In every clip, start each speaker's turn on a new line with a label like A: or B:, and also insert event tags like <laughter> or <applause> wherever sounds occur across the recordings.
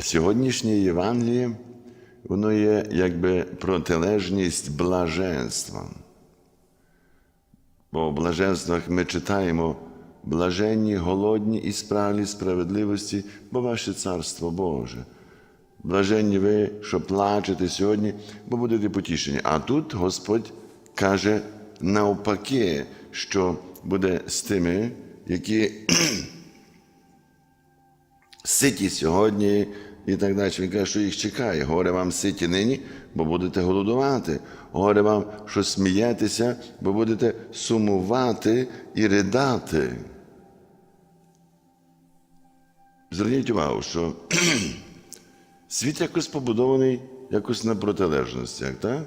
A: сьогоднішнє Євангеліє, воно є якби протилежність блаженства. Бо в блаженствах ми читаємо блаженні, голодні і справлі справедливості, бо ваше царство Боже. Блаженні ви, що плачете сьогодні, бо будете потішені. А тут Господь каже навпаки, що буде з тими, які ситі сьогодні і так далі. Він каже, що їх чекає. Горе вам ситі нині, бо будете голодувати. Горе вам, що смієтеся, бо будете сумувати і ридати. Зверніть увагу, що <clears throat> світ якось побудований якось на протилежностях, так?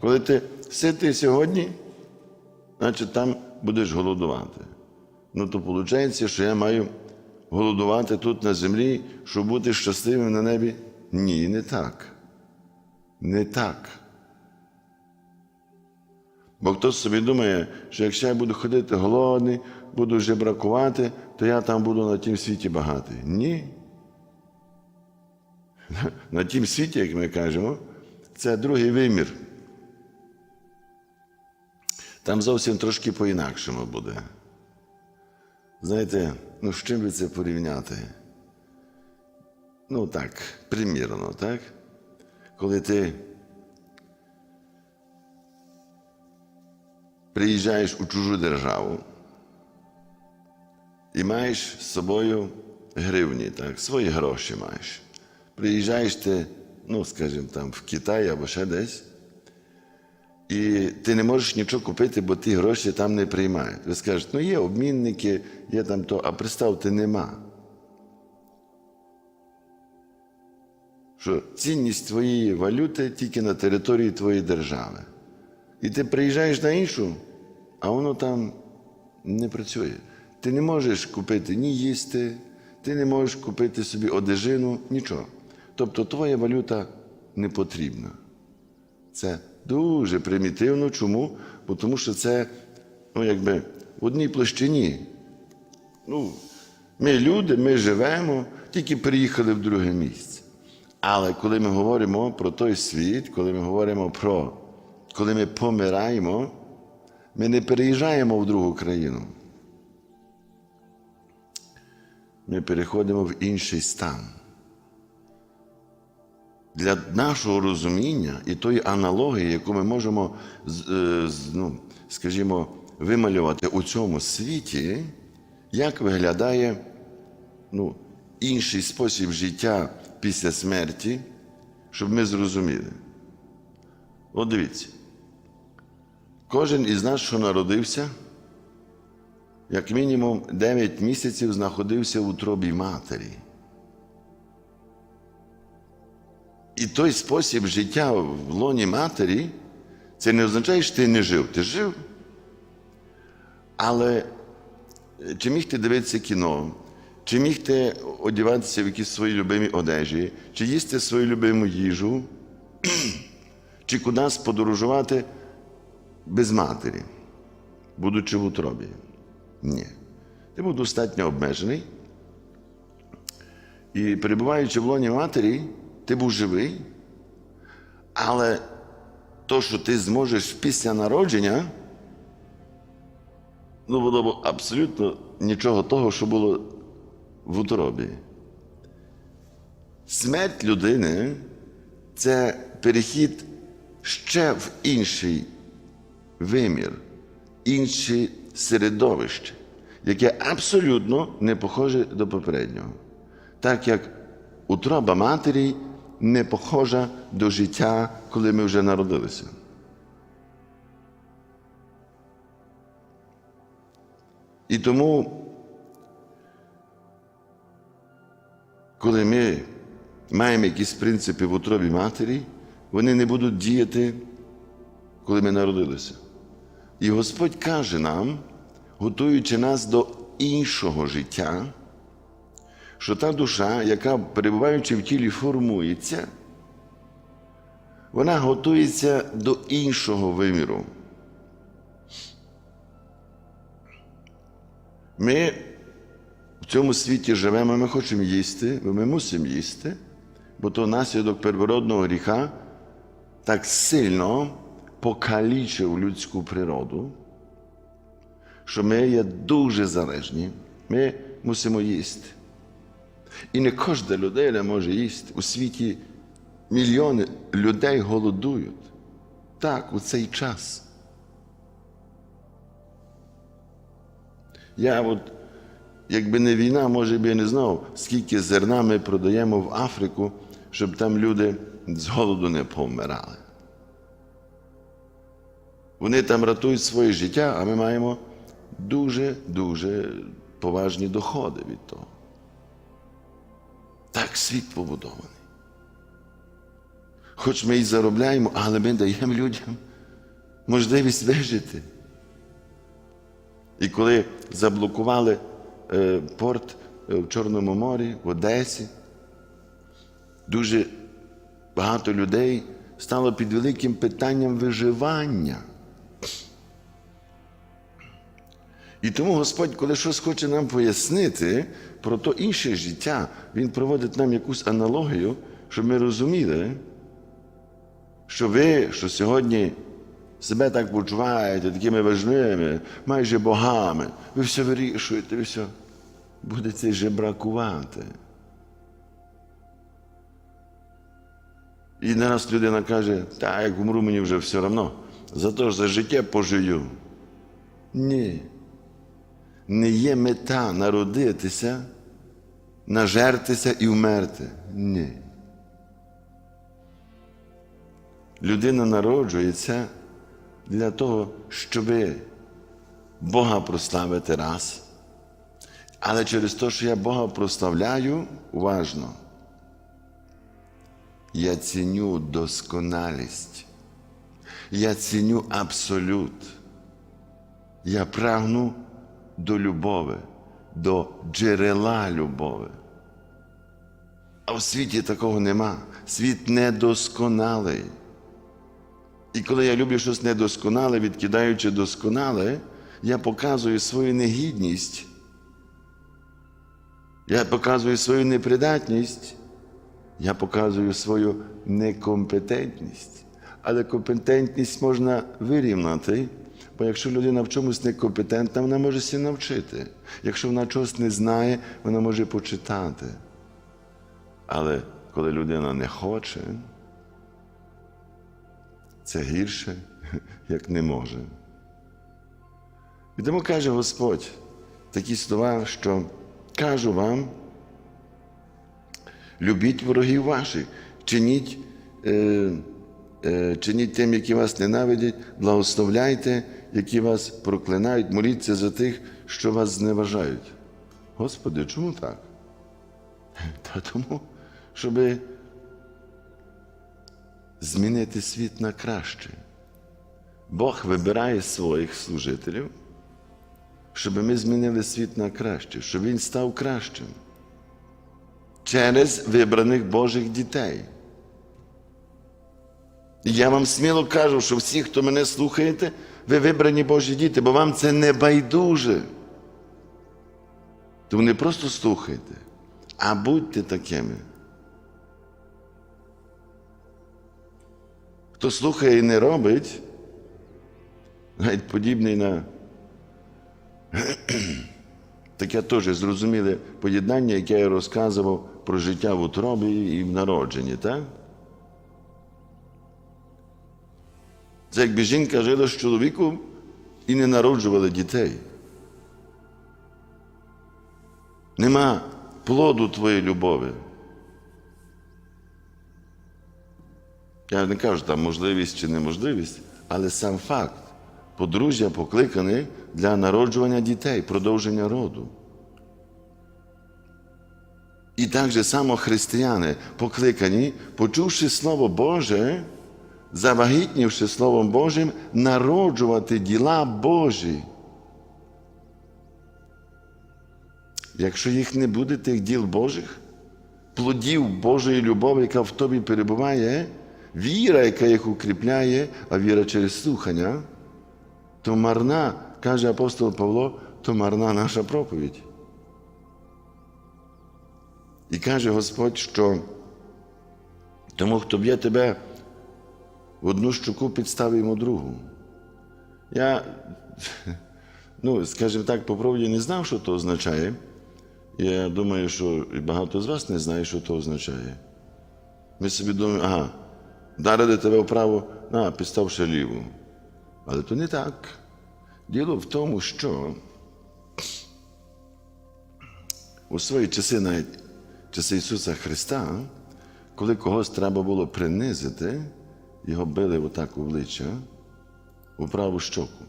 A: Коли ти ситий сьогодні, значить там будеш голодувати. Ну, то виходить, що я маю голодувати тут на землі, щоб бути щасливим на небі? Ні, не так. Не так. Бо хтось собі думає, що якщо я буду ходити голодний, буду вже бракувати, то я там буду на тім світі багатий. Ні. На тім світі, як ми кажемо, це другий вимір. Там зовсім трошки по-інакшому буде. Знаєте, ну з чим би це порівняти? Ну так, примірно, так? Коли ти приїжджаєш у чужу державу і маєш з собою гривні, так, свої гроші маєш. Приїжджаєш ти, ну, скажімо, там в Китай або ще десь, і ти не можеш нічого купити, бо ті гроші там не приймають. Ви скажете, ну є обмінники, є там то, а представте, нема. Що цінність твоєї валюти тільки на території твоєї держави. І ти приїжджаєш на іншу, а воно там не працює. Ти не можеш купити ні їсти, ти не можеш купити собі одежину, нічого. Тобто твоя валюта не потрібна. Це дуже примітивно. Чому? Бо тому що це ну, якби в одній площині. Ну, ми люди, ми живемо, тільки приїхали в друге місце. Але коли ми говоримо про той світ, коли ми говоримо про коли ми помираємо, ми не переїжджаємо в другу країну. Ми переходимо в інший стан. Для нашого розуміння і тої аналогії, яку ми можемо, ну, скажімо, вималювати у цьому світі, як виглядає ну, інший спосіб життя після смерті, щоб ми зрозуміли. От дивіться, кожен із нас, що народився, як мінімум 9 місяців знаходився в утробі матері. І той спосіб життя в лоні матері, це не означає, що ти не жив. Ти жив. Але чи міг ти дивитися кіно, чи міг ти одягатися в якісь свої любимі одежі, чи їсти свою любиму їжу, <clears throat> чи кудись подорожувати без матері, будучи в утробі? Ні. Ти був достатньо обмежений. І перебуваючи в лоні матері, ти був живий, але то, що ти зможеш після народження, ну було б абсолютно нічого того, що було в утробі. Смерть людини це перехід ще в інший вимір, інше середовище, яке абсолютно не похоже до попереднього. Так як утроба матері не похожа до життя, коли ми вже народилися. І тому, коли ми маємо якісь принципи в утробі матері, вони не будуть діяти, коли ми народилися. І Господь каже нам, готуючи нас до іншого життя, що та душа, яка, перебуваючи в тілі, формується, вона готується до іншого виміру. Ми В цьому світі живемо, ми хочемо їсти, бо ми мусимо їсти, бо то наслідок первородного гріха так сильно покалічив людську природу, що ми є дуже залежні, ми мусимо їсти. І не кожна людина може їсти. У світі мільйони людей голодують. Так, у цей час. Я от, якби не війна, може б я не знав, скільки зерна ми продаємо в Африку, щоб там люди з голоду не повмирали. Вони там рятують своє життя, а ми маємо дуже-дуже поважні доходи від того. Так світ побудований. Хоч ми і заробляємо, але ми даємо людям можливість вижити. І коли заблокували е, порт е, в Чорному морі, в Одесі, дуже багато людей стало під великим питанням виживання. І тому Господь, коли щось хоче нам пояснити про то інше життя, Він проводить нам якусь аналогію, щоб ми розуміли, що ви, що сьогодні себе так почуваєте, такими важливими, майже богами, ви все вирішуєте, ви все будете жебракувати. І нараз людина каже, так, як умру, мені вже все одно, зато ж за життя пожию. Ні. Не є мета народитися, нажертися і вмерти. Ні. Людина народжується для того, щоб Бога прославити раз. Але через те, що я Бога прославляю, уважно, я ціню досконалість, я ціню абсолют. Я прагну до любові, до джерела любові. А в світі такого нема. Світ недосконалий. І коли я люблю щось недосконале, відкидаючи досконале, я показую свою негідність. Я показую свою непридатність, я показую свою некомпетентність. Але компетентність можна вирівняти, бо якщо людина в чомусь некомпетентна, вона може себе навчити. Якщо вона чогось не знає, вона може почитати. Але коли людина не хоче, це гірше, як не може. І тому каже Господь такі слова, що кажу вам, любіть ворогів ваших, чиніть, е, е, чиніть тим, які вас ненавидять, благословляйте, які вас проклинають, моліться за тих, що вас зневажають. Господи, чому так? <laughs> Та тому, щоби змінити світ на краще. Бог вибирає своїх служителів, щоб ми змінили світ на краще, щоб він став кращим через вибраних Божих дітей. Я вам сміло кажу, що всі, хто мене слухаєте, ви вибрані Божі діти, бо вам це не байдуже. Тому не просто слухайте, а будьте такими. Хто слухає і не робить, навіть подібний на <clears throat> таке теж зрозуміле поєднання, яке я розказував про життя в утробі і в народженні, так? Це якби жінка жила з чоловіком і не народжувала дітей. Нема плоду твоєї любові. Я не кажу, там можливість чи неможливість, але сам факт. Подружжя покликане для народжування дітей, продовження роду. І так же само християни покликані, почувши Слово Боже, завагітнівши Словом Божим, народжувати діла Божі. Якщо їх не буде, тих діл Божих, плодів Божої любові, яка в тобі перебуває, віра, яка їх укріпляє, а віра через слухання, то марна, каже апостол Павло, то марна наша проповідь. І каже Господь, що тому, хто б'є тебе в одну щоку, підстави йому другу. Я, ну, скажімо так, по правді не знав, що то означає. Я думаю, що багато з вас не знає, що то означає. Ми собі думаємо, ага, вдарили тебе вправо, а, підставши ліву. Але то не так. Діло в тому, що у свої часи, навіть часи Ісуса Христа, коли когось треба було принизити, його били отак у обличчя у праву щоку.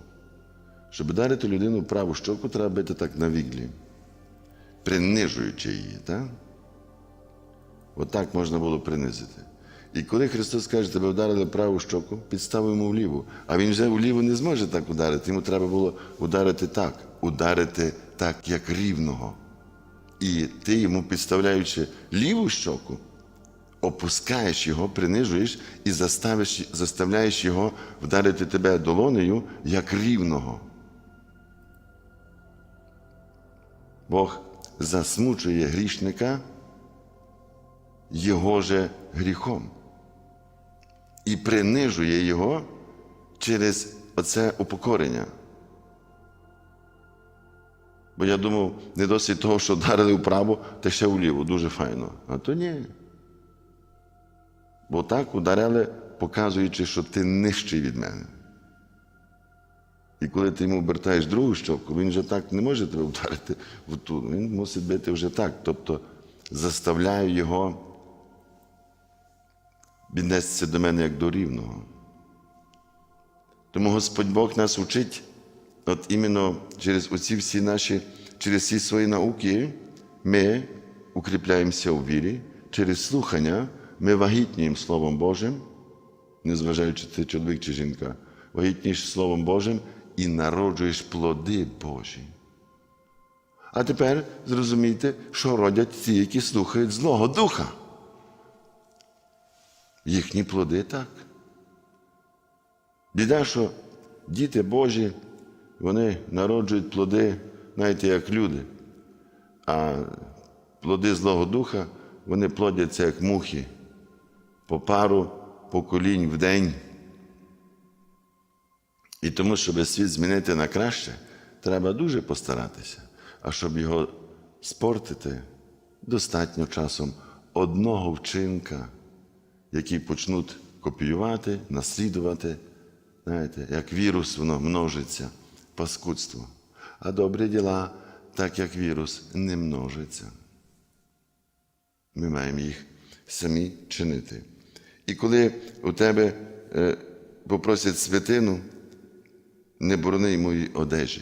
A: Щоб вдарити людину в праву щоку, треба бити так на віглі, принижуючи її. Так? Отак можна було принизити. І коли Христос каже, тебе вдарили в праву щоку, підстав йому в ліву. А він вже в ліву не зможе так ударити. Йому треба було ударити так, ударити так, як рівного. І ти йому, підставляючи ліву щоку, опускаєш його, принижуєш і заставляєш його вдарити тебе долонею як рівного. Бог засмучує грішника його же гріхом і принижує його через оце упокорення. Бо я думав, не досить того, що вдарили вправо, та ще вліво, дуже файно. А то ні. Бо так ударили, показуючи, що ти нижчий від мене. І коли ти йому обертаєш другу щоку, він вже так не може тебе вдарити в ту. Він мусить бити вже так. Тобто заставляю його віднестися до мене як до рівного. Тому Господь Бог нас учить, от іменно через оці всі наші, через всі свої науки, ми укріпляємося у вірі, через слухання ми вагітніємо Словом Божим, незважаючи ти чоловік чи жінка, вагітнієш Словом Божим і народжуєш плоди Божі. А тепер зрозумійте, що родять ті, які слухають Злого Духа. Їхні плоди так. Біда, що діти Божі, вони народжують плоди, знаєте, як люди. А плоди Злого Духа, вони плодяться як мухи, по пару поколінь в день. І тому, щоб світ змінити на краще, треба дуже постаратися. А щоб його спортити, достатньо часом одного вчинка, який почнуть копіювати, наслідувати, знаєте, як вірус, воно множиться, паскудство. А добрі діла, так як вірус, не множиться. Ми маємо їх самі чинити. І коли у тебе е, попросять святину, не борони мої одежі.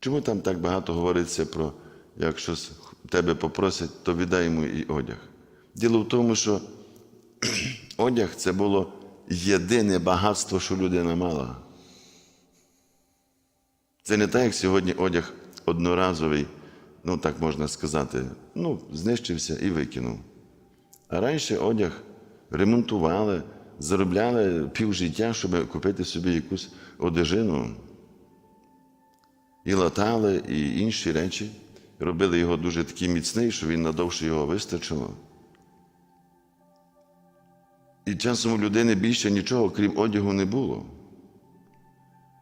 A: Чому там так багато говориться про, якщо тебе попросять, то віддай йому і одяг? Діло в тому, що <clears throat> одяг це було єдине багатство, що людина мала. Це не так, як сьогодні одяг одноразовий, ну так можна сказати, ну, знищився і викинув. А раніше одяг ремонтували, заробляли півжиття, щоб купити собі якусь одежину. І латали, і інші речі. Робили його дуже такий міцний, що він надовше його вистачило. І часом у людини більше нічого, крім одягу, не було.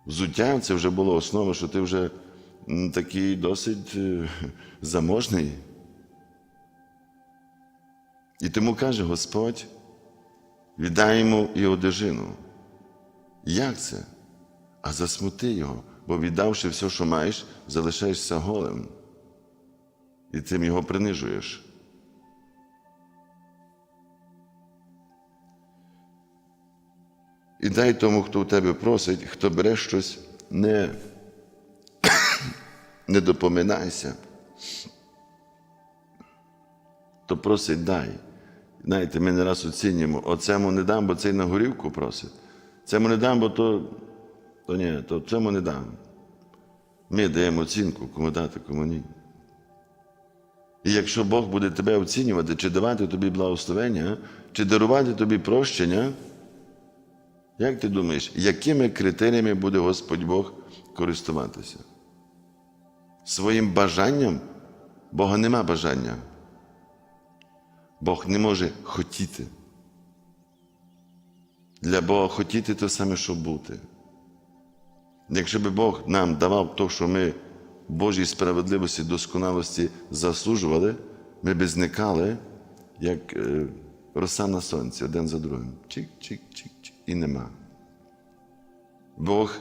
A: Взуття це вже було основа, що ти вже такий досить е, заможний. І тому каже Господь, віддай йому і одежину. Як це? А засмути його, бо віддавши все, що маєш, залишаєшся голим. І тим його принижуєш. І дай тому, хто у тебе просить, хто бере щось, не, <coughs> не допоминайся. То просить дай. Знаєте, ми не раз оцінюємо, оцему не дам, бо цей на горівку просить. Цьому не дам, бо то, то ні, то цьому не дам. Ми даємо оцінку, кому дати, кому ні. І якщо Бог буде тебе оцінювати, чи давати тобі благословення, чи дарувати тобі прощення, як ти думаєш, якими критеріями буде Господь Бог користуватися? Своїм бажанням? Бога нема бажання. Бог не може хотіти. Для Бога хотіти те саме, що бути. Якщо би Бог нам давав те, що ми в Божій справедливості, досконалості заслужували, ми б зникали, як е, роса на сонці, один за другим. Чик-чик-чик-чик. І нема. Бог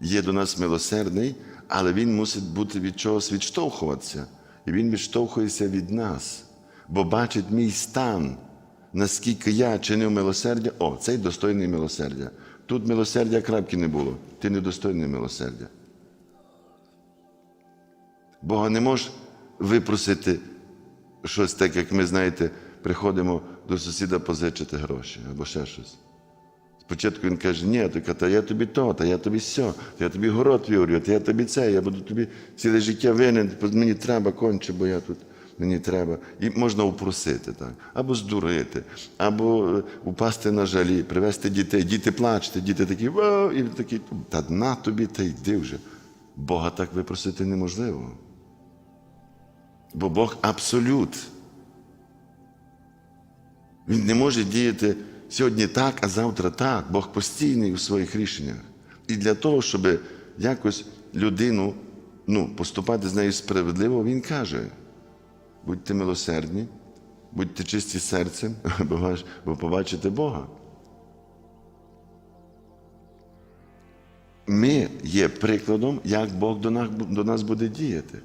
A: є до нас милосердний, але Він мусить бути від чогось відштовхуватися. І Він відштовхується від нас, бо бачить мій стан, наскільки я чинив милосердя, о, цей достойний милосердя. Тут милосердя крапки не було, ти недостойний милосердя. Бога не можеш випросити щось таке, як ми, знаєте, приходимо до сусіда позичити гроші або ще щось. Спочатку він каже, ні, та я тобі то, та я тобі сьо, та я тобі город віорю, та я тобі це, я буду тобі ціле життя винен, мені треба конче, бо я тут, мені треба. І можна упросити, так. Або здурити, або е, упасти на жалі, привезти дітей, діти плачете, діти такі, вау, і такі, та на тобі, та йди вже. Бога так випросити неможливо. Бо Бог абсолют. Він не може діяти сьогодні так, а завтра так. Бог постійний у своїх рішеннях. І для того, щоб якось людину ну, поступати з нею справедливо, він каже: будьте милосердні, будьте чисті серцем, <laughs> бо, побачите Бога. Ми є прикладом, як Бог до нас, буде діяти.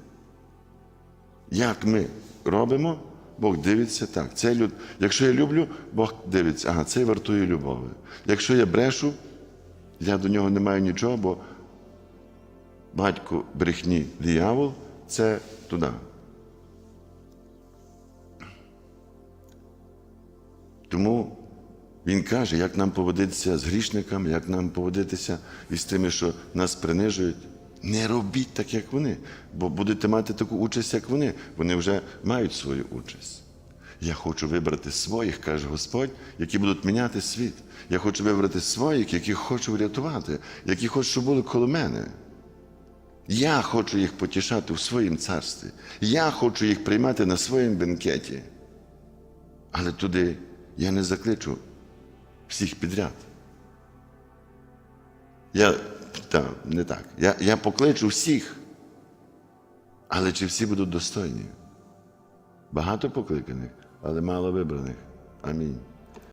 A: Як ми робимо, Бог дивиться так. Цей люд... Якщо я люблю, Бог дивиться, ага, цей вартує любові. Якщо я брешу, я до нього не маю нічого, бо батько брехні диявол це туди. Тому він каже, як нам поводитися з грішниками, як нам поводитися із тими, що нас принижують. Не робіть так, як вони, бо будете мати таку участь, як вони. Вони вже мають свою участь. Я хочу вибрати своїх, каже Господь, які будуть міняти світ. Я хочу вибрати своїх, яких хочу врятувати, які хочу, щоб були коло мене. Я хочу їх потішати у своїм царстві. Я хочу їх приймати на своєму бенкеті. Але туди я не закличу всіх підряд. Я та, не так. Я, я покличу всіх. Але чи всі будуть достойні? Багато покликаних, але мало вибраних. Амінь.